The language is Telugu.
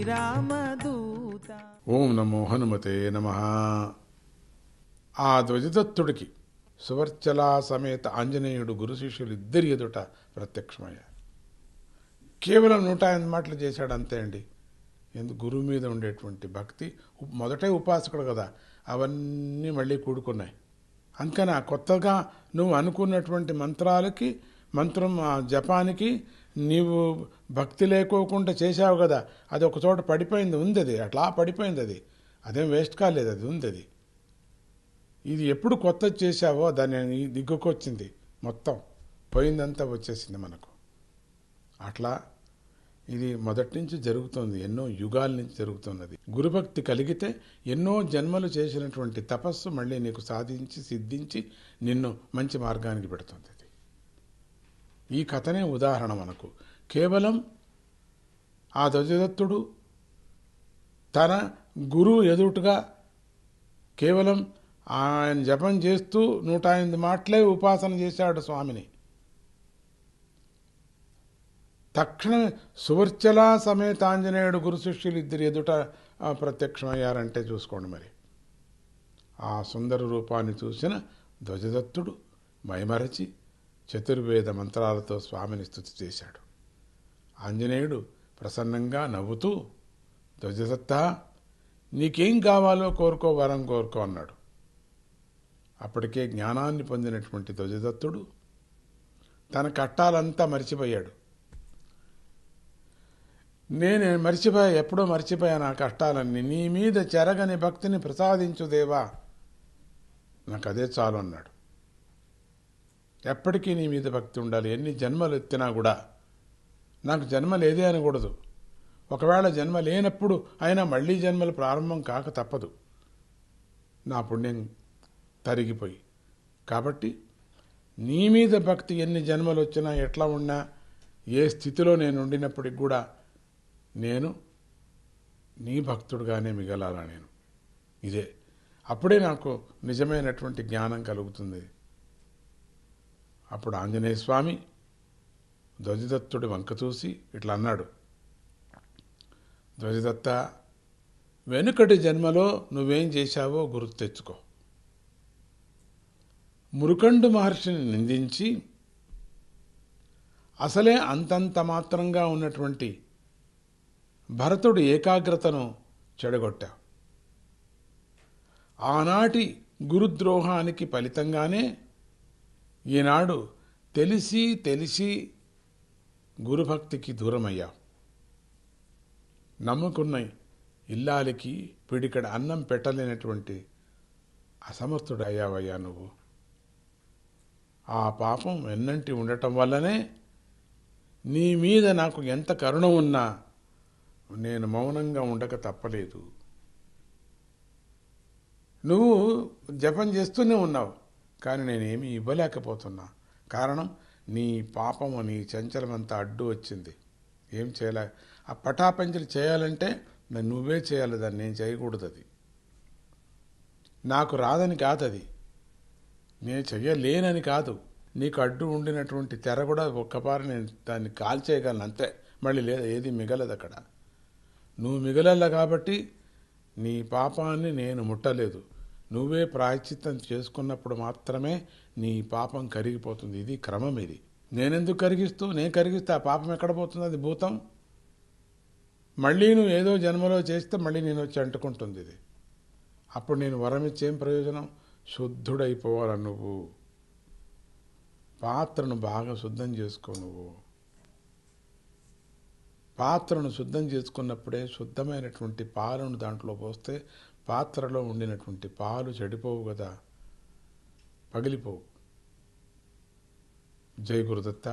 శ్రీరామదూత. ఓం నమో హనుమతే నమ. ఆ ధ్వజదత్తుడికి సువర్చలా సమేత ఆంజనేయుడు గురు శిష్యులు ఇద్దరి ఎదుట ప్రత్యక్షమయ్యారు కేవలం నూట ఎనిమిది మాటలు చేశాడు అంతే అండి. ఎందుకు గురువు మీద ఉండేటువంటి భక్తి మొదటే ఉపాసకుడు కదా. అవన్నీ మళ్ళీ కూడుకున్నాయి. అందుకని ఆ కొత్తగా నువ్వు అనుకున్నటువంటి మంత్రాలకి మంత్రం ఆ జపానికి నీవు భక్తి లేకోకుండా చేశావు కదా అది ఒక చోట పడిపోయింది ఉంది అది అట్లా పడిపోయింది అది. అదేం వేస్ట్ కాలేదు అది ఉంది అది ఇది ఎప్పుడు కొత్త చేశావో దాన్ని దిగ్గుకొచ్చింది మొత్తం. పోయిందంతా వచ్చేసింది మనకు. అట్లా ఇది మొదటి నుంచి జరుగుతుంది ఎన్నో యుగాల నుంచి జరుగుతున్నది. గురుభక్తి కలిగితే ఎన్నో జన్మలు చేసినటువంటి తపస్సు మళ్ళీ నీకు సాధించి సిద్ధించి నిన్ను మంచి మార్గానికి పెడుతుంది. ఈ కథనే ఉదాహరణ మనకు. కేవలం ఆ ధ్వజదత్తుడు తన గురువు ఎదుటగా కేవలం ఆయన జపం చేస్తూ నూట ఎనిమిది మాటలే ఉపాసన చేశాడు స్వామిని. తక్షణ సువర్చలా సమేత ఆంజనేయుడు గురు శిష్యులు ఇద్దరు ఎదుట ప్రత్యక్షమయ్యారంటే చూసుకోండి మరి. ఆ సుందర రూపాన్ని చూసిన ధ్వజదత్తుడు మైమరచి చతుర్వేద మంత్రాలతో స్వామిని స్థుతి చేశాడు. ఆంజనేయుడు ప్రసన్నంగా నవ్వుతూ ధ్వజదత్త నీకేం కావాలో కోరుకో వరం కోరుకో అన్నాడు. అప్పటికే జ్ఞానాన్ని పొందినటువంటి ధ్వజదత్తుడు తన కట్టాలంతా మరిచిపోయాడు. నేను మర్చిపోయా ఎప్పుడో మర్చిపోయా నా కష్టాలన్నీ నీ మీద చెరగని భక్తిని ప్రసాదించు దేవా. నాకు అదే చాలు అన్నాడు. ఎప్పటికీ నీ మీద భక్తి ఉండాలి. ఎన్ని జన్మలు ఎత్తినా కూడా నాకు జన్మ లేదే అనకూడదు. ఒకవేళ జన్మ లేనప్పుడు అయినా మళ్ళీ జన్మలు ప్రారంభం కాక తప్పదు. నా పుణ్యం తరిగిపోయి. కాబట్టి నీ మీద భక్తి ఎన్ని జన్మలు వచ్చినా ఎట్లా ఉన్నా ఏ స్థితిలో నేను ఉండినప్పటికి కూడా నేను నీ భక్తుడుగానే మిగలాలా నేను. ఇదే. అప్పుడే నాకు నిజమైనటువంటి జ్ఞానం కలుగుతుంది. అప్పుడు ఆంజనేయ స్వామి ధ్వజదత్తుడి వంక చూసి ఇట్లా అన్నాడు ధ్వజదత్త వెనుకటి జన్మలో నువ్వేం చేశావో గుర్తు తెచ్చుకో. మురుకండు మహర్షిని నిందించి అసలే అంతంత మాత్రంగా ఉన్నటువంటి భరతుడు ఏకాగ్రతను చెడగొట్టావు ఆనాటి గురుద్రోహానికి ఫలితంగానే ఈనాడు తెలిసి తెలిసి గురుభక్తికి దూరమయ్యావు నమ్ముకున్న ఇల్లాలికి పిడికడ అన్నం పెట్టలేనటువంటి అసమర్థుడు అయ్యావయ్యా నువ్వు. ఆ పాపం ఎన్నంటి ఉండటం వల్లనే నీ మీద నాకు ఎంత కరుణ ఉన్నా నేను మౌనంగా ఉండక తప్పలేదు. నువ్వు జపం చేస్తూనే ఉన్నావు. కానీ నేనేమి ఇవ్వలేకపోతున్నా. కారణం నీ పాపము నీ చంచలమంతా అడ్డు వచ్చింది. ఏం చేయలే? ఆ పటాపంచలు చేయాలంటే నువ్వే చేయాలి. దాన్ని నేను చేయకూడదు అది నాకు రాదని కాదు అది నేను చెయ్యలేనని కాదు. నీకు అడ్డు ఉండినటువంటి తెర కూడా ఒక్కపారి నేను దాన్ని కాల్చేయగలను అంతే. మళ్ళీ లేదు ఏది మిగలదు అక్కడ. నువ్వు మిగలల్ల కాబట్టి నీ పాపాన్ని నేను ముట్టలేదు. నువ్వే ప్రాయశ్చిత్తం చేసుకున్నప్పుడు మాత్రమే నీ పాపం కరిగిపోతుంది. ఇది క్రమం ఇది. నేనెందుకు కరిగిస్తూ? నేను కరిగిస్తే ఆ పాపం ఎక్కడ పోతుంది? అది భూతం. మళ్ళీ నువ్వు ఏదో జన్మలో చేస్తే మళ్ళీ నేను వచ్చి అంటుకుంటుంది ఇది. అప్పుడు నేను వరం ఇచ్చేం ప్రయోజనం? శుద్ధుడైపోవాలి నువ్వు. పాత్రను బాగా శుద్ధం చేసుకో నువ్వు. పాత్రను శుద్ధం చేసుకున్నప్పుడే శుద్ధమైనటువంటి పాలను దాంట్లో పోస్తే పాత్రలో ఉండినటువంటి పాలు చెడిపోవు కదా పగిలిపోవు. జై గురుదత్త.